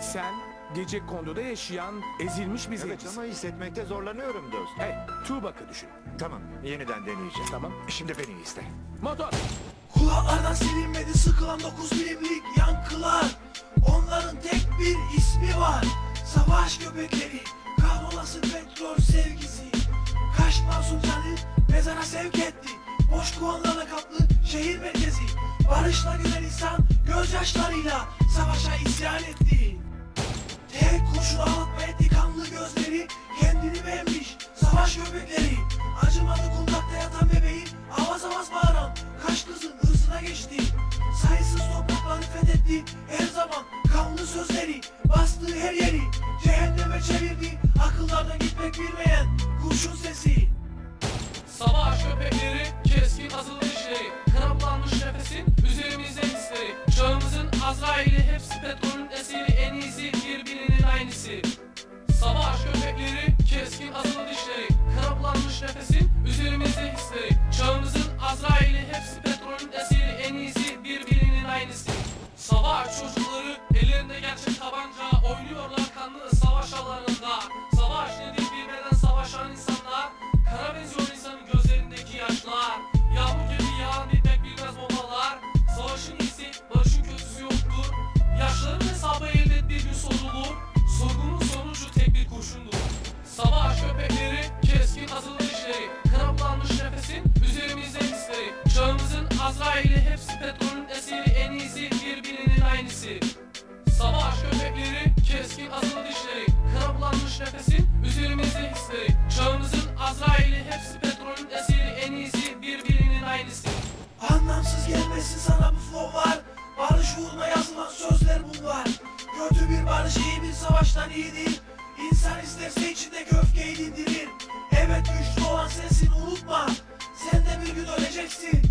Sen gece kondoda yaşayan ezilmiş bir Evet zencisin. ama hissetmekte zorlanıyorum dostum. Hey, Tuğbak'ı düşün. Tamam yeniden deneyeceğim. Tamam. Şimdi beni izle. Motor. Kulaklardan silinmedi sıkılan 9 milimlik yankılar Onların tek bir ismi var Savaş köpekleri Kahrolası petrol sevgisi Kaç masum canı mezara sevk etti Boş kovanlarla kaplı şehir merkezi Barışla gülen insan gözyaşlarıyla Savaşa fethetti Her zaman kanlı sözleri Bastığı her yeri Nefesin, üzerimizde hisleri Çağımızın Azrail'i hepsi petrolün esiri En iyisi birbirinin aynısı. Anlamsız gelmesin sana bu flowlar Barış uğruna yazılan sözler bunlar. Kötü bir barış iyi bir savaştan iyidir. İnsan isterse içindeki öfkeyi dindirir. Evet güçlü olan sensin unutma. Sen de bir gün öleceksin.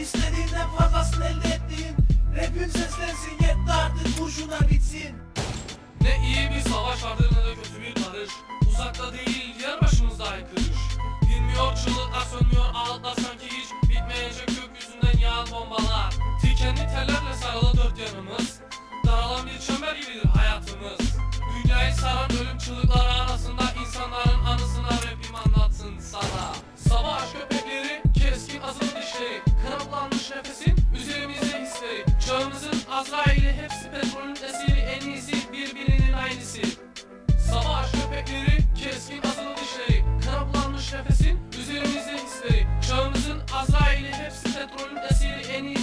İstediğinden fazlasını elde ettiğin Rapim seslensin. Yetti artık kurşunlar bitsin. Ne iyi bir savaş vardır Azrail'i hepsi petrolün esiri en iyisi birbirinin aynısı. Savaş köpekleri keskin azılı dişleri Kana bulanmış nefesin üzerimizde hisleri. Çağımızın Azrail'i hepsi petrolün esiri en iyisi